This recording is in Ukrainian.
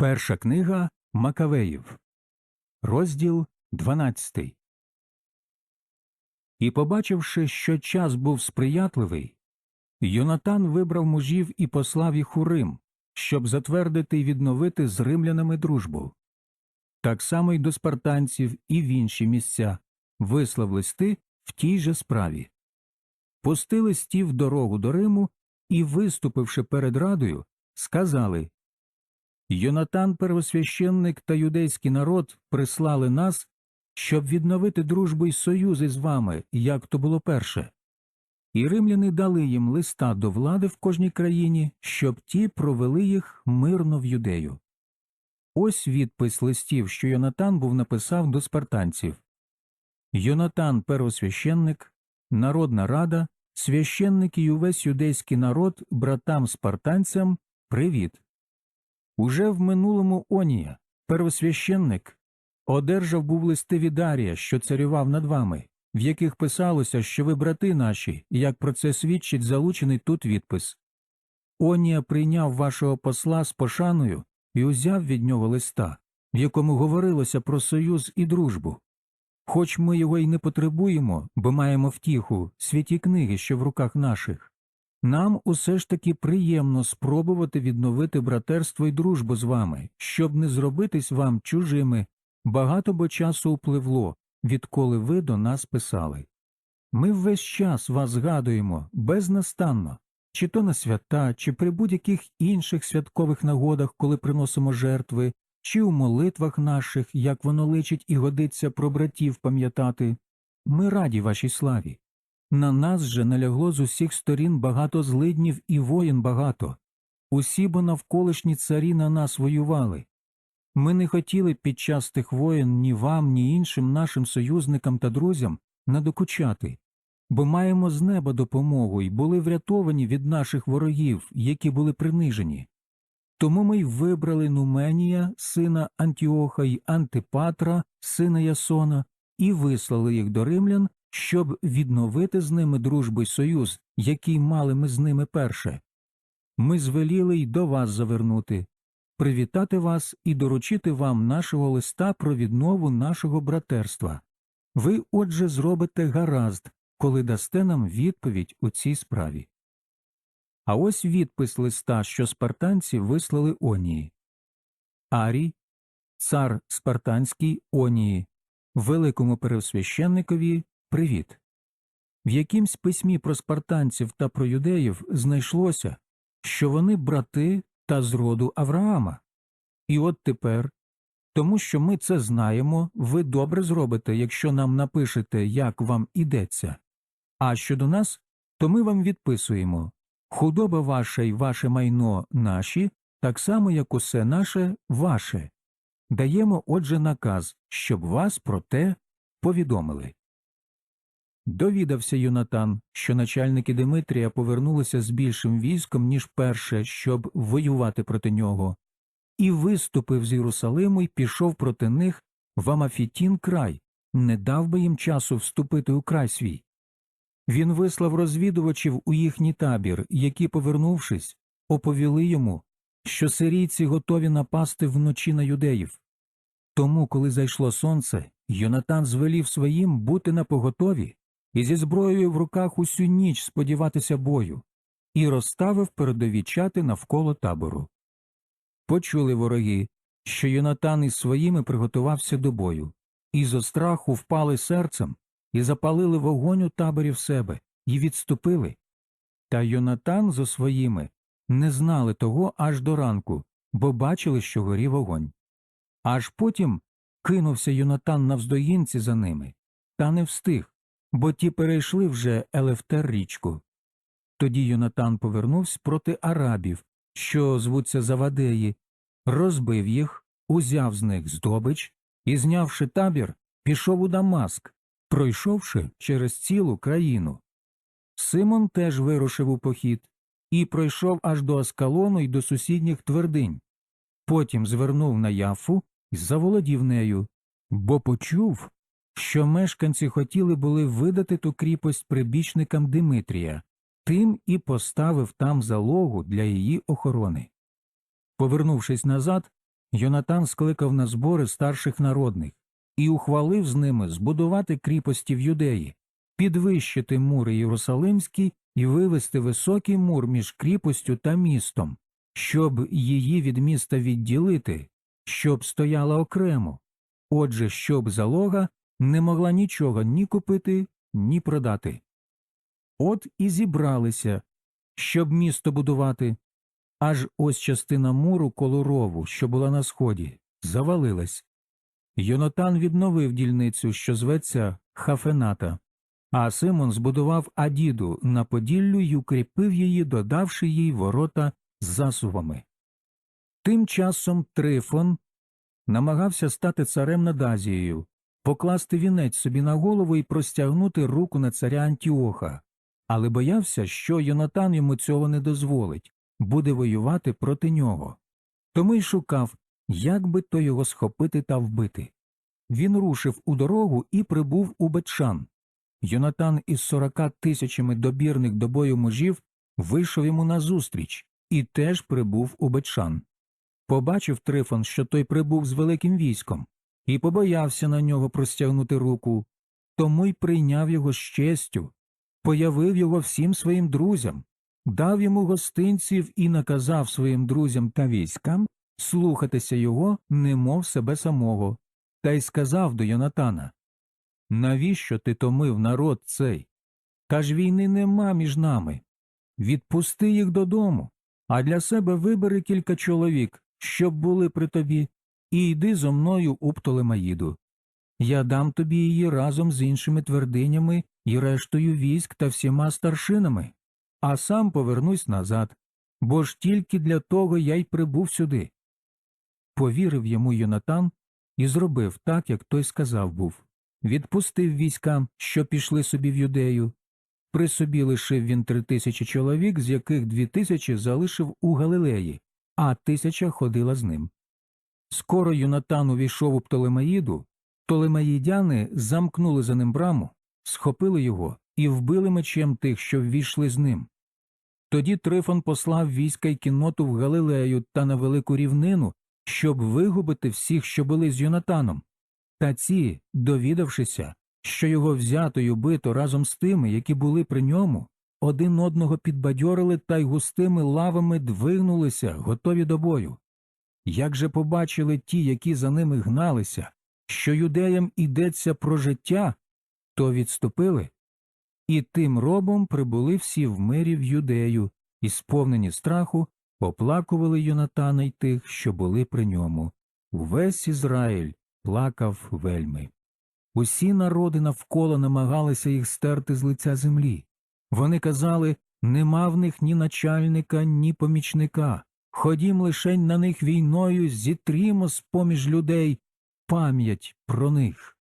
Перша книга Макавеїв, розділ 12. І, побачивши, що час був сприятливий, Йонатан вибрав мужів і послав їх у Рим, щоб затвердити і відновити з римлянами дружбу. Так само й до спартанців і в інші місця вислав листи в тій же справі. Пусти листів дорогу до Риму і, виступивши перед радою, сказали Йонатан, первосвященник та юдейський народ прислали нас, щоб відновити дружбу й союзи з вами, як то було перше. І римляни дали їм листа до влади в кожній країні, щоб ті провели їх мирно в юдею. Ось відпис листів, що Йонатан був написав до спартанців. Йонатан, первосвященник, народна рада, священники й увесь юдейський народ, братам спартанцям, привіт. Уже в минулому Онія, первосвященник, одержав був листи від Дарія, що царював над вами, в яких писалося, що ви брати наші, і як про це свідчить залучений тут відпис. Онія прийняв вашого посла з пошаною і узяв від нього листа, в якому говорилося про союз і дружбу. Хоч ми його й не потребуємо, бо маємо втіху, святі книги, що в руках наших. Нам усе ж таки приємно спробувати відновити братерство і дружбу з вами, щоб не зробитись вам чужими. Багато бо часу upливло, відколи ви до нас писали. Ми весь час вас згадуємо безнастанно, чи то на свята, чи при будь-яких інших святкових нагодах, коли приносимо жертви, чи у молитвах наших, як воно личить і годиться про братів пам'ятати. Ми раді вашій славі. На нас же налягло з усіх сторін багато злиднів і воїн багато. Усі бо навколишні царі на нас воювали. Ми не хотіли під час тих воєн ні вам, ні іншим нашим союзникам та друзям надокучати, бо маємо з неба допомогу і були врятовані від наших ворогів, які були принижені. Тому ми й вибрали Нуменія, сина Антіоха й Антипатра, сина Ясона, і вислали їх до римлян, щоб відновити з ними дружбу й союз, який мали ми з ними перше. Ми звеліли й до вас завернути, привітати вас і доручити вам нашого листа про віднову нашого братерства. Ви, отже, зробите гаразд, коли дасте нам відповідь у цій справі. А ось відпис листа, що спартанці вислали Онії. Арій, цар спартанський Онії, великому пересвященникові привіт. В якимсь письмі про спартанців та про юдеїв знайшлося, що вони брати та з роду Авраама. І от тепер, тому що ми це знаємо, ви добре зробите, якщо нам напишете, як вам ідеться. А щодо нас, то ми вам відписуємо худоба ваша й ваше майно наші, так само, як усе наше ваше. Даємо, отже, наказ, щоб вас про те повідомили. Довідався Йонатан, що начальники Димитрія повернулися з більшим військом, ніж перше, щоб воювати проти нього, і виступив з Єрусалиму і пішов проти них в Амафітін край, не дав би їм часу вступити у край свій. Він вислав розвідувачів у їхній табір, які, повернувшись, оповіли йому, що сирійці готові напасти вночі на юдеїв. Тому, коли зайшло сонце, Йонатан звелів своїм бути напоготові і зі зброєю в руках усю ніч сподіватися бою, і розставив передові чати навколо табору. Почули вороги, що Йонатан із своїми приготувався до бою, і зо страху впали серцем і запалили вогонь у таборі в себе, і відступили. Та Йонатан зо своїми не знали того аж до ранку, бо бачили, що горів вогонь. Аж потім кинувся Йонатан навздоїнці за ними, та не встиг, бо ті перейшли вже Елефтер річку. Тоді Йонатан повернувся проти арабів, що звуться Завадеї, розбив їх, узяв з них здобич і, знявши табір, пішов у Дамаск, пройшовши через цілу країну. Симон теж вирушив у похід і пройшов аж до Аскалону й до сусідніх твердинь. Потім звернув на яфу і заволодів нею, бо почув, що мешканці хотіли були видати ту кріпость прибічникам Димитрія, тим і поставив там залогу для її охорони. Повернувшись назад, Йонатан скликав на збори старших народних і ухвалив з ними збудувати кріпості в юдеї, підвищити мури Єрусалимські і вивести високий мур між кріпостю та містом, щоб її від міста відділити, щоб стояла окремо, отже, щоб залога не могла нічого ні купити, ні продати. От і зібралися, щоб місто будувати, аж ось частина муру коло рову, що була на сході, завалилась. Йонатан відновив дільницю, що зветься Хафената, а Симон збудував Адіду на Поділлю й укріпив її, додавши їй ворота з засувами. Тим часом Трифон намагався стати царем над Азією, покласти вінець собі на голову і простягнути руку на царя Антіоха, але боявся, що Йонатан йому цього не дозволить, буде воювати проти нього. Тому й шукав, як би то його схопити та вбити. Він рушив у дорогу і прибув у Бетшан. Йонатан із сорока тисячами добірних до бою мужів вийшов йому назустріч і теж прибув у Бетшан. Побачив Трифон, що той прибув з великим військом, і побоявся на нього простягнути руку, тому й прийняв його з честю, появив його всім своїм друзям, дав йому гостинців і наказав своїм друзям та військам слухатися його, немов себе самого, та й сказав до Йонатана Навіщо ти томив народ цей? Та ж війни нема між нами. Відпусти їх додому, а для себе вибери кілька чоловік, щоб були при тобі, і йди зо мною у Птолемаїду. Я дам тобі її разом з іншими твердинями і рештою військ та всіма старшинами, а сам повернусь назад, бо ж тільки для того я й прибув сюди. Повірив йому Йонатан і зробив так, як той сказав був. Відпустив війська, що пішли собі в юдею. При собі лишив він три тисячі чоловік, з яких дві тисячі залишив у Галилеї, а тисяча ходила з ним. Скоро Юнатан увійшов у Птолемаїду, Птолемаїдяни замкнули за ним браму, схопили його і вбили мечем тих, що ввійшли з ним. Тоді Трифон послав війська й кінноту в Галилею та на велику рівнину, щоб вигубити всіх, що були з Йонатаном. Та ці, довідавшися, що його взято й убито разом з тими, які були при ньому, один одного підбадьорили та й густими лавами двигнулися, готові до бою. Як же побачили ті, які за ними гналися, що юдеям ідеться про життя, то відступили, і тим робом прибули всі в мирі в юдею, і, сповнені страху, оплакували Йонатана й тих, що були при ньому. Увесь Ізраїль плакав вельми. Усі народи навколо намагалися їх стерти з лиця землі. Вони казали нема в них ні начальника, ні помічника. Ходім лишень на них війною, зітрімо з поміж людей пам'ять про них.